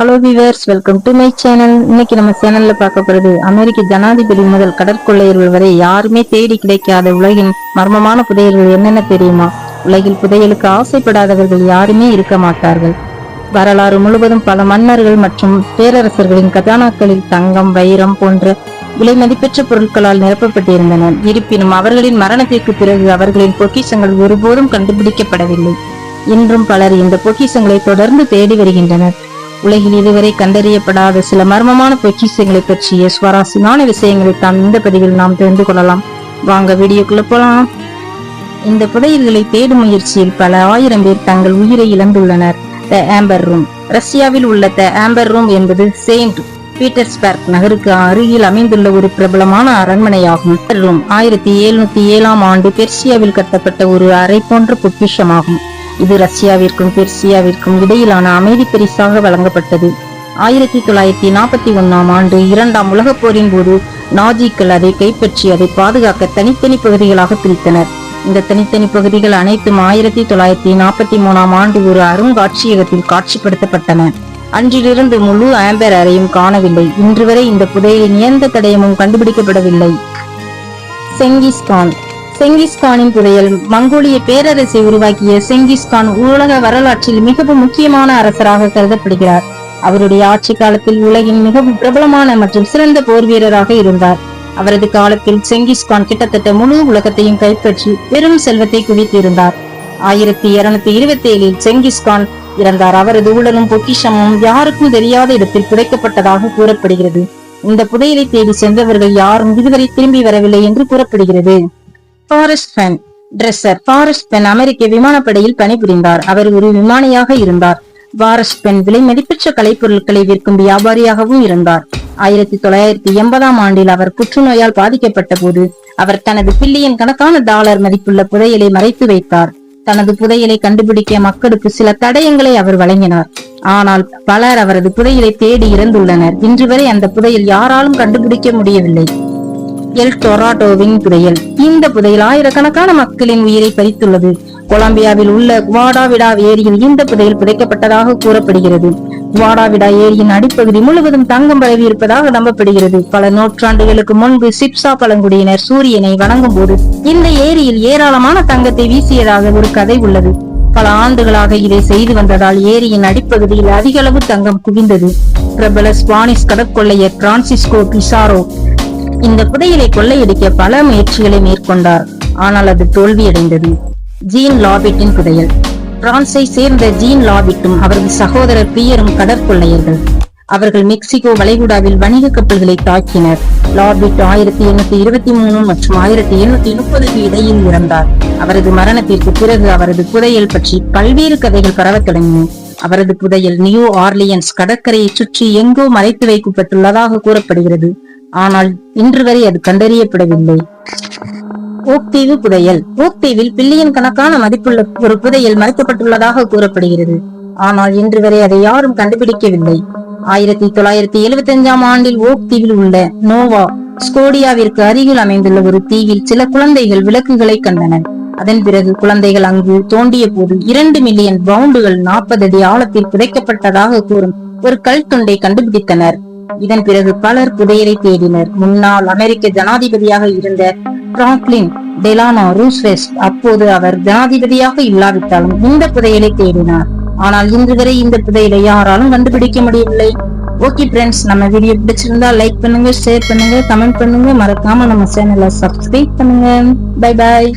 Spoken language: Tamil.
Hello viewers welcome to my channel இன்னைக்கு நம்ம சேனல்ல பார்க்க போறது அமெரிக்க ஜனாதிபதி முதல் கடற்கொள்ளையர்கள் வரை யாருமே தேடி கிடைக்காத உலகின் மர்மமான புதையல்கள் என்னென்ன தெரியுமா? உலகில் புதையலுக்கு ஆசைப்படாதவர்கள் யாருமே இருக்க மாட்டார்கள். வரலாறு முழுவதும் பல மன்னர்கள் மற்றும் பேரரசர்களின் கதானாக்களில் தங்கம் வைரம் போன்ற விலை மதிப்பெற்ற பொருட்களால் நிரப்பப்பட்டிருந்தன. இருப்பினும் அவர்களின் மரணத்திற்கு பிறகு அவர்களின் பொக்கிஷங்கள் ஒருபோதும் கண்டுபிடிக்கப்படவில்லை. இன்றும் பலர் இந்த பொக்கிஷங்களை தொடர்ந்து தேடி வருகின்றனர். உலகில் இதுவரை கண்டறியப்படாத சில மர்மமான பொக்கிஷங்களை பற்றிய சுவாரஸ்யமான விஷயங்களை தான் இந்த பதிவில் நாம் தெரிந்து கொள்ளலாம். வாங்க வீடியோக்குள்ள போலாம். இந்த புதையல்களை தேடும் முயற்சியில் பல ஆயிரம் பேர் தங்கள் உயிரை இழந்துள்ளனர். The amber room. ரஷ்யாவில் உள்ள த ஆம்பர் ரூம் என்பது செயின்ட் பீட்டர்ஸ்பர்க் நகருக்கு அருகில் அமைந்துள்ள ஒரு பிரபலமான அரண்மனையாகும். ரூம் ஆயிரத்தி எழுநூத்தி ஏழாம் ஆண்டு பெர்சியாவில் கட்டப்பட்ட ஒரு அறை போன்ற பொக்கிஷமாகும். இது ரஷ்யாவிற்கும் பெர்சியாவிற்கும் இடையிலான அமைதி பரிசாக வழங்கப்பட்டது. ஆயிரத்தி தொள்ளாயிரத்தி நாற்பத்தி ஒன்னாம் ஆண்டு இரண்டாம் உலகப் போரின் போது நாஜிக்கள் அதை கைப்பற்றி அதை பாதுகாக்க தனித்தனி பகுதிகளாக பிரித்தனர். இந்த தனித்தனி பகுதிகள் அனைத்தும் ஆயிரத்தி தொள்ளாயிரத்தி நாற்பத்தி மூணாம் ஆண்டு ஒரு அருங்காட்சியகத்தில் காட்சிப்படுத்தப்பட்டன. அன்றிலிருந்து முழு ஆம்பர் அறையும் காணவில்லை. இன்று வரை இந்த புதையலின் எந்த தடயமும் கண்டுபிடிக்கப்படவில்லை. செங்கிஸ்கான் செங்கிஸ்கானின் புதையல். மங்கோலிய பேரரசை உருவாக்கிய செங்கிஸ்கான் உலக வரலாற்றில் மிகவும் முக்கியமான அரசராக கருதப்படுகிறார். அவருடைய ஆட்சி காலத்தில் உலகின் மிகவும் பிரபலமான மற்றும் சிறந்த போர் வீரராக இருந்தார். அவரது காலத்தில் செங்கிஸ்கான் கிட்டத்தட்ட முழு உலகத்தையும் கைப்பற்றி பெரும் செல்வத்தை குவித்திருந்தார். ஆயிரத்தி இருநூத்தி இருபத்தி ஏழில் செங்கிஸ்கான் இறந்தார். அவரது உடலும் பொக்கிஷமும் யாருக்கும் தெரியாத இடத்தில் புதைக்கப்பட்டதாக கூறப்படுகிறது. இந்த புதையலை தேடி சென்றவர்கள் யாரும் இதுவரை திரும்பி வரவில்லை என்று கூறப்படுகிறது. Forrest Fenn treasure Forrest Fenn அமெரிக்க விமானப்படையில் பணிபுரிந்தார். அவர் ஒரு விமானியாக இருந்தார். ஃபாரஸ்ட் பென் விலை மதிப்பெற்ற கலைப்பொருட்களை விற்கும் வியாபாரியாகவும் இருந்தார். ஆயிரத்தி தொள்ளாயிரத்தி எண்பதாம் ஆண்டில் அவர் புற்றுநோயால் பாதிக்கப்பட்ட போது அவர் தனது பில்லியன் கணக்கான டாலர் மதிப்புள்ள புதையலை மறைத்து வைத்தார். தனது புதையலை கண்டுபிடிக்க மக்களுக்கு சில தடயங்களை அவர் வழங்கினார். ஆனால் பலர் அவரது புதையலை தேடி இறந்துள்ளனர். இன்று வரை அந்த புதையல் யாராலும் கண்டுபிடிக்க முடியவில்லை. எல் டொராட்டோவின் புதையல். இந்த புதையல் ஆயிரக்கணக்கான மக்களின் உயிரை பறித்துள்ளது. கொலம்பியாவில் உள்ள குவாடாவிடா ஏரியில் இந்த புதையல் புதைக்கப்பட்டதாக கூறப்படுகிறது. குவாடாவிடா ஏரியின் அடிப்பகுதி முழுவதும் தங்கம் பரவி இருப்பதாக நம்பப்படுகிறது. பல நூற்றாண்டுகளுக்கு முன்பு சிப்சா பழங்குடியினர் சூரியனை வணங்கும் போது இந்த ஏரியில் ஏராளமான தங்கத்தை வீசியதாக ஒரு கதை உள்ளது. பல ஆண்டுகளாக இதை செய்து வந்ததால் ஏரியின் அடிப்பகுதியில் அதிக அளவு தங்கம் குவிந்தது. பிரபல ஸ்பானிஷ் கடற்கொள்ளையர் பிரான்சிஸ்கோ பிசாரோ இந்த புதையலை கொள்ளையடிக்க பல முயற்சிகளை மேற்கொண்டார். ஆனால் அது தோல்வியடைந்தது. ஜீன் லாபிட்டின் புதையல். பிரான்சை சேர்ந்த ஜீன் லாபிட்டும் அவரது சகோதரர் பியரும் கடற்கொள்ளையர்கள். அவர்கள் மெக்சிகோ வளைகுடாவில் வணிக கப்பல்களை தாக்கினர். லாபிட் ஆயிரத்தி எண்ணூத்தி இருபத்தி மூணு மற்றும் ஆயிரத்தி எண்ணூத்தி முப்பதுக்கு இடையில் இறந்தார். அவரது மரணத்திற்கு பிறகு அவரது புதையல் பற்றி பல்வேறு கதைகள் பரவத் தொடங்கின. அவரது புதையல் நியூ ஆர்லியன்ஸ் கடற்கரையை சுற்றி எங்கோ மறைத்து வைக்கப்பட்டுள்ளதாக கூறப்படுகிறது. ஆனால் இன்று வரை அது கண்டறியப்படவில்லை. ஓக்தீவு புதையல். ஓக்தீவில் பில்லியன் கணக்கான மதிப்புள்ள ஒரு புதையல் மறைக்கப்பட்டுள்ளதாக கூறப்படுகிறது. ஆனால் இன்று வரை அதை யாரும் கண்டுபிடிக்கவில்லை. ஆயிரத்தி தொள்ளாயிரத்தி எழுபத்தி அஞ்சாம் ஆண்டில் ஓக் தீவில் உள்ள நோவா ஸ்கோடியாவிற்கு அருகில் அமைந்துள்ள ஒரு தீவில் சில குழந்தைகள் விளக்குகளை கண்டனர். அதன் பிறகு குழந்தைகள் அங்கு தோண்டிய போது இரண்டு மில்லியன் பவுண்டுகள் நாற்பது அடி ஆழத்தில் புதைக்கப்பட்டதாக கூறும் ஒரு கல் துண்டை கண்டுபிடித்தனர். இதன் பிறகு பலர் புதையலை தேடினர். முன்னாள் அமெரிக்க ஜனாதிபதியாக இருந்த பிராங்க்லின் டெலானோ ரூஸ்வெஸ்ட் அப்போது அவர் ஜனாதிபதியாக இல்லாவிட்டாலும் இந்த புதையலை தேடினார். ஆனால் இன்று வரை இந்த புதையலை யாராலும் கண்டுபிடிக்க முடியவில்லை. ஓகே ஃப்ரெண்ட்ஸ் நம்ம வீடியோ பிடிச்சிருந்தா லைக் பண்ணுங்க ஷேர் பண்ணுங்க கமெண்ட் பண்ணுங்க. மறக்காம நம்ம சேனலை சப்ஸ்கிரைப் பண்ணுங்க. Bye bye